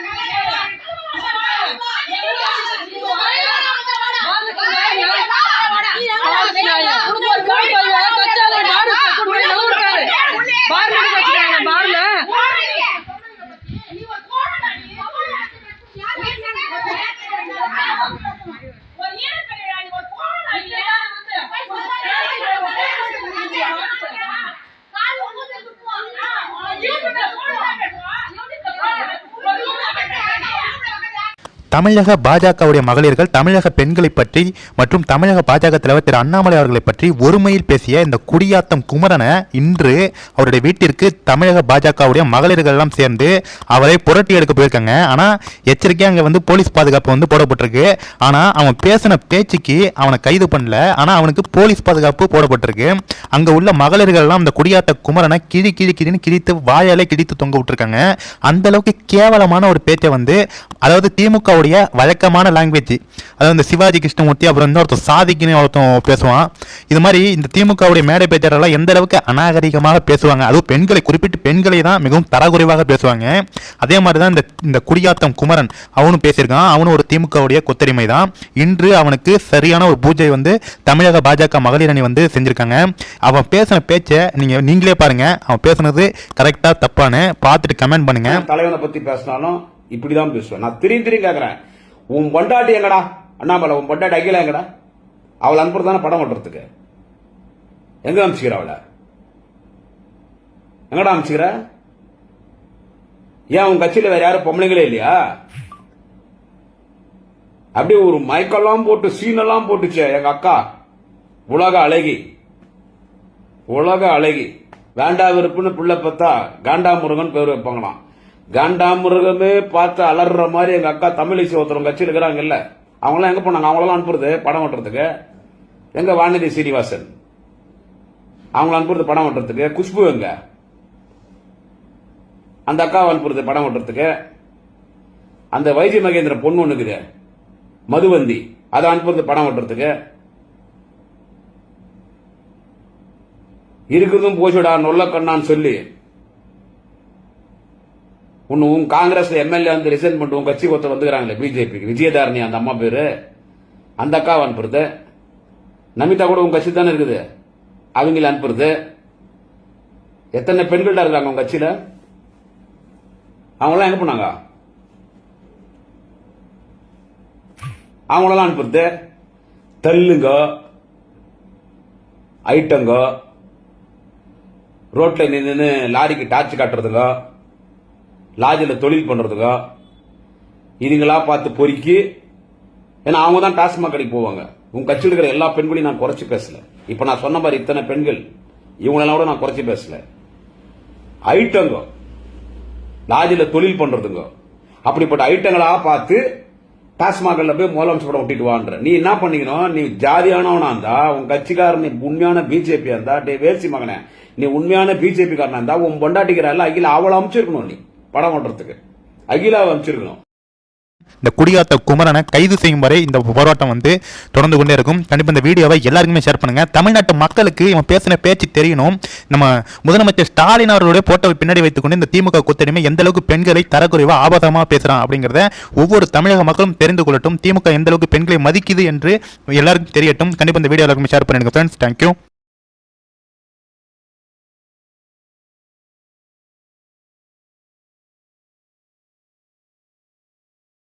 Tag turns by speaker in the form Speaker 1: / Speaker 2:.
Speaker 1: 赢了赢了赢 தமிழக பாஜகவுடைய மகளிர்கள் தமிழக பெண்களை பற்றி மற்றும் தமிழக பாஜக தலைவர் திரு அண்ணாமலை அவர்களை பற்றி ஒருமையில் பேசிய இந்த குடியாத்தம் குமரனை இன்று அவருடைய வீட்டிற்கு தமிழக பாஜகவுடைய மகளிர்கள் எல்லாம் சேர்ந்து அவரை புரட்டி எடுக்க போயிருக்காங்க. ஆனால் எச்சரிக்கையாக அங்கே வந்து போலீஸ் பாதுகாப்பு வந்து போடப்பட்டிருக்கு. ஆனால் அவன் பேசின பேச்சுக்கு அவனை கைது பண்ணல. ஆனால் அவனுக்கு போலீஸ் பாதுகாப்பு போடப்பட்டிருக்கு. அங்கே உள்ள மகளிர்கள் எல்லாம் அந்த குடியாத்த குமரனை கிழி கிழி கிழின்னு கிழித்து வாயாலே கிழித்து தொங்க விட்டுருக்காங்க. அந்த அளவுக்கு கேவலமான ஒரு பேச்சை வந்து அதாவது திமுக திமுகவுடைய வழக்கமான லாங்குவேஜ் அதாவது இந்த சிவாஜி கிருஷ்ணமூர்த்தி அப்புறம் இன்னொருத்தன் சாதிக்குன்னு ஒருத்தன் பேசுவான். இது மாதிரி இந்த திமுகவுடைய மேடை பேச்சாளர்லாம் எந்த அளவுக்கு அநாகரிகமாக பேசுவாங்க? அதுவும் பெண்களை குறிப்பிட்டு பெண்களை தான் மிகவும் தரக்குறைவாக பேசுவாங்க. அதே மாதிரி தான் இந்த இந்த குடியாத்தம் குமரன் அவனும் பேசியிருக்கான். அவனும் ஒரு திமுகவுடைய கொத்தடிமை தான். இன்று அவனுக்கு சரியான ஒரு பூஜை வந்து தமிழக பாஜக மகளிர் அணி வந்து செஞ்சிருக்காங்க. அவன் பேசின பேச்சை நீங்கள் நீங்களே பாருங்கள் அவன் பேசுனது கரெக்டாக தப்பானு. பார்த்துட்டு கமெண்ட் பண்ணுங்கள்
Speaker 2: தலைவனை பற்றி பேசினாலும் இப்படிதான் பேசுவேன். நான் திரும்பி திரும்பி கேட்குறேன் உன் பொண்டாட்டி எங்கடா? அண்ணாமலை உன் பொண்டாட்டி அகில எங்கடா? அவளை அனுப்புறதானே படம் ஓட்டுறதுக்கு. எங்க அனுப்பிச்சுக்கிற அவளை? எங்கடா அனுப்பிச்சுக்கிற? ஏன் உன் கட்சியில வேற யாரும் பொம்பளைங்களே இல்லையா? அப்படியே ஒரு மயக்கெல்லாம் போட்டு சீனெல்லாம் போட்டுச்சே எங்க அக்கா. உலக அழகி. உலக அழகி. வேண்டா விருப்புன்னு பிள்ளை பார்த்தா காண்டா முருகன் பேர் வைப்பாங்களாம். காண்டாமிருகமே பார்த்து அலறுற மாதிரி எங்க அக்கா தமிழிசை ஒருத்தர் கட்சியில் இருக்கிறாங்கல்ல அவங்களாம் எங்க போனாங்க அவங்களாம் அனுப்புறது படம் ஓட்டுறதுக்கு எங்க வானதி சீனிவாசன். அவங்கள அனுப்புறது படம் ஓட்டுறதுக்கு குஷ்பு எங்க? அந்த அக்காவை அனுப்புறது படம் ஓட்டுறதுக்கு அந்த வைஜி மகேந்திர பொண்ணு ஒண்ணுக்குது மதுவந்தி. அதை அனுப்புறது படம் ஓட்டுறதுக்கு இருக்கிறதும் போச்சுடா நொல்ல கண்ணான்னு சொல்லி உன்னும் காங்கிரஸ் எம்எல்ஏ வந்து ரிசைன் பண்ணிட்டு உன் கட்சி ஒருத்தர் வந்துக்கிறாங்களே பிஜேபிக்கு விஜயதாரணி அந்த அம்மா பேரு. அந்த அக்காவை அனுப்புறது. நமிதா கூட உன் கட்சி தானே இருக்குது. அவங்கள அனுப்புறது. எத்தனை பெண்கள்டா இருக்காங்க உங்க கட்சியில? அவங்களாம் எங்க போனாங்க? அவங்களெல்லாம் அனுப்புறது. தள்ளுங்க ஐட்டங்க. ரோட்ல நின்று லாரிக்கு டார்ச் காட்டுறதுங்க. லாட்ஜில் தொழில் பண்ணுறதுக்கோ இதுங்களா பார்த்து பொறுக்கி ஏன்னா அவங்க தான் டாஸ்மாக் கடைக்கு போவாங்க. உங்க கட்சியில் இருக்கிற எல்லா பெண்களையும் நான் குறைச்சி பேசல. இப்போ நான் சொன்ன மாதிரி இத்தனை பெண்கள் இவங்களெல்லாம் கூட நான் குறைச்சி பேசல. ஐட்டங்க லாட்ஜில் தொழில் பண்ணுறதுங்கோ அப்படிப்பட்ட ஐட்டங்களாக பார்த்து டாஸ்மாகல்ல போய் முதலமைச்சர் படம் ஒட்டிட்டு நீ என்ன பண்ணிக்கணும்? நீ ஜாதியானவனா இருந்தா உன் கட்சிக்காரன் நீ உண்மையான பிஜேபி இருந்தா டே வேல்சி மகனே நீ உண்மையான பிஜேபி காரனா இருந்தா உன் பொண்டாட்டிக்கிறாள் அகில அவளை அமைச்சிருக்கணும் நீ. படம் ஓட்டுறதுக்கு அகிலா அமைச்சிருக்கணும்
Speaker 1: இந்த குடியாத்த குமரனை கைது செய்யும் வரை இந்த போராட்டம் வந்து தொடர்ந்து கொண்டே இருக்கும். கண்டிப்பாக இந்த வீடியோவை எல்லாருக்குமே ஷேர் பண்ணுங்க. தமிழ்நாட்டு மக்களுக்கு இவன் பேசின பேச்சு தெரியணும். நம்ம முதலமைச்சர் ஸ்டாலின் அவர்களுடைய போட்டோவை பின்னாடி வைத்துக்கொண்டு இந்த திமுக கொத்தடிமை எந்த அளவுக்கு பெண்களை தரக்குறைவா ஆபாசமாக பேசுறான் அப்படிங்கிறத ஒவ்வொரு தமிழக மக்களும் தெரிந்து கொள்ளட்டும். திமுக எந்த அளவுக்கு பெண்களை மதிக்குது என்று எல்லாருக்கும் தெரியட்டும். கண்டிப்பாக இந்த வீடியோ எல்லாருக்குமே ஷேர் பண்ணிடுங்க. Friends thank you